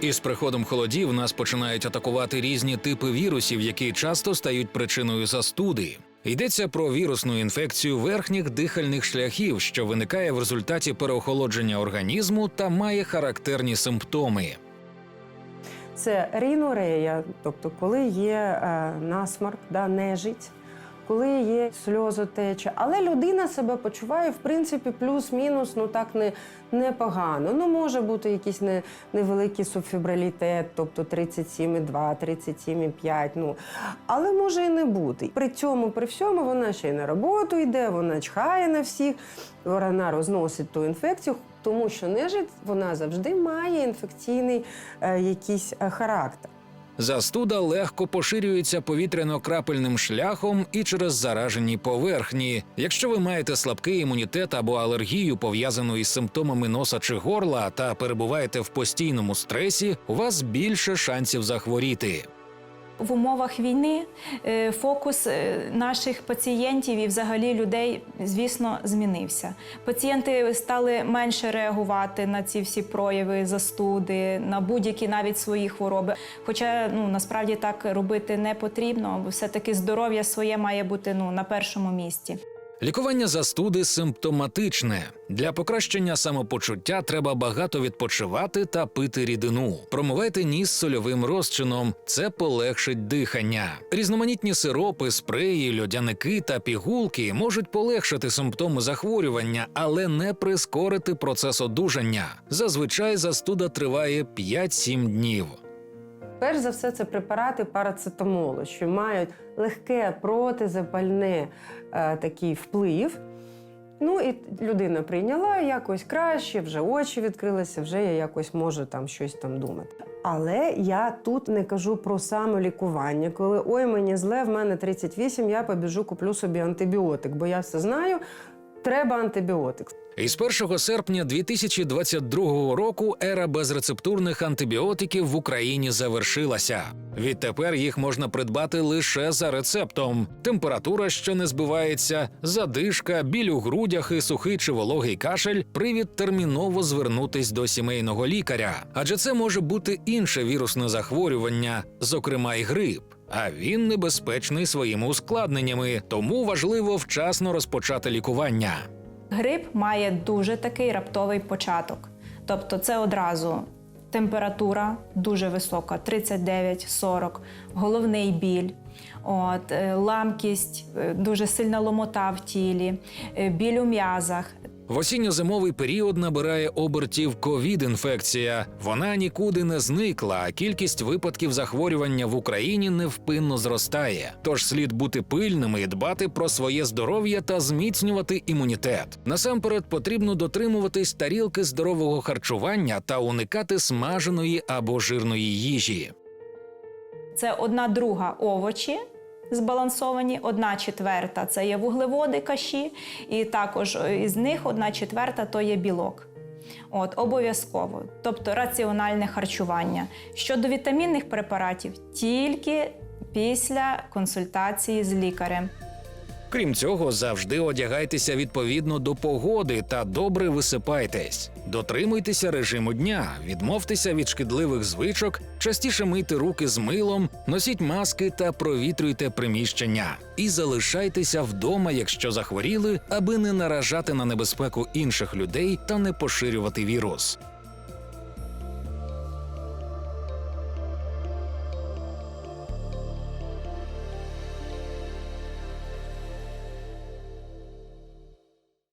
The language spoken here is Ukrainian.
Із приходом холодів нас починають атакувати різні типи вірусів, які часто стають причиною застуди. Йдеться про вірусну інфекцію верхніх дихальних шляхів, що виникає в результаті переохолодження організму та має характерні симптоми. Це рінорея, тобто коли є е, насморк, да, нежить, коли є сльозотеча. Але людина себе почуває, в принципі, плюс-мінус, ну так не, непогано. Ну, може бути якийсь не, невеликий субфібрилітет, тобто 37,2, 37,5, ну, але може і не бути. При цьому, при всьому, вона ще й на роботу йде, вона чхає на всіх, вона розносить ту інфекцію, тому що нежить вона завжди має інфекційний е, якийсь е, характер. Застуда легко поширюється повітряно-крапельним шляхом і через заражені поверхні. Якщо ви маєте слабкий імунітет або алергію, пов'язану із симптомами носа чи горла, та перебуваєте в постійному стресі, у вас більше шансів захворіти. В умовах війни е, фокус е, наших пацієнтів і взагалі людей, звісно, змінився. Пацієнти стали менше реагувати на ці всі прояви застуди, на будь-які навіть свої хвороби. Хоча ну насправді так робити не потрібно, бо все-таки здоров'я своє має бути ну на першому місці. Лікування застуди симптоматичне. Для покращення самопочуття треба багато відпочивати та пити рідину. Промивайте ніс сольовим розчином, це полегшить дихання. Різноманітні сиропи, спреї, льодяники та пігулки можуть полегшити симптоми захворювання, але не прискорити процес одужання. Зазвичай застуда триває 5-7 днів. Перш за все, це препарати парацетамолу, що мають легке протизапальне е, такий вплив. Ну і людина прийняла якось краще, вже очі відкрилися, вже я якось можу там щось там думати. Але я тут не кажу про самолікування, коли ой, мені зле, в мене 38, я побіжу, куплю собі антибіотик, бо я все знаю, треба антибіотик. Із 1 серпня 2022 року ера безрецептурних антибіотиків в Україні завершилася. Відтепер їх можна придбати лише за рецептом. Температура, що не збивається, задишка, біль у грудях і сухий чи вологий кашель привід терміново звернутись до сімейного лікаря, адже це може бути інше вірусне захворювання, зокрема й грип. А він небезпечний своїми ускладненнями, тому важливо вчасно розпочати лікування. Грип має дуже такий раптовий початок. Тобто, це одразу температура дуже висока 39-40, головний біль, от, е, ламкість, е, дуже сильна ломота в тілі, е, біль у м'язах. В осінньо-зимовий період набирає обертів ковід-інфекція. Вона нікуди не зникла, а кількість випадків захворювання в Україні невпинно зростає. Тож слід бути пильними і дбати про своє здоров'я та зміцнювати імунітет. Насамперед потрібно дотримуватись тарілки здорового харчування та уникати смаженої або жирної їжі. Це одна друга овочі. Збалансовані, одна четверта це є вуглеводи каші, і також е, із них одна четверта то є білок. От, обов'язково. Тобто раціональне харчування. Щодо вітамінних препаратів, тільки після консультації з лікарем. Крім цього, завжди одягайтеся відповідно до погоди та добре висипайтесь. Дотримуйтеся режиму дня, відмовтеся від шкідливих звичок, частіше мийте руки з милом, носіть маски та провітрюйте приміщення. І залишайтеся вдома, якщо захворіли, аби не наражати на небезпеку інших людей та не поширювати вірус.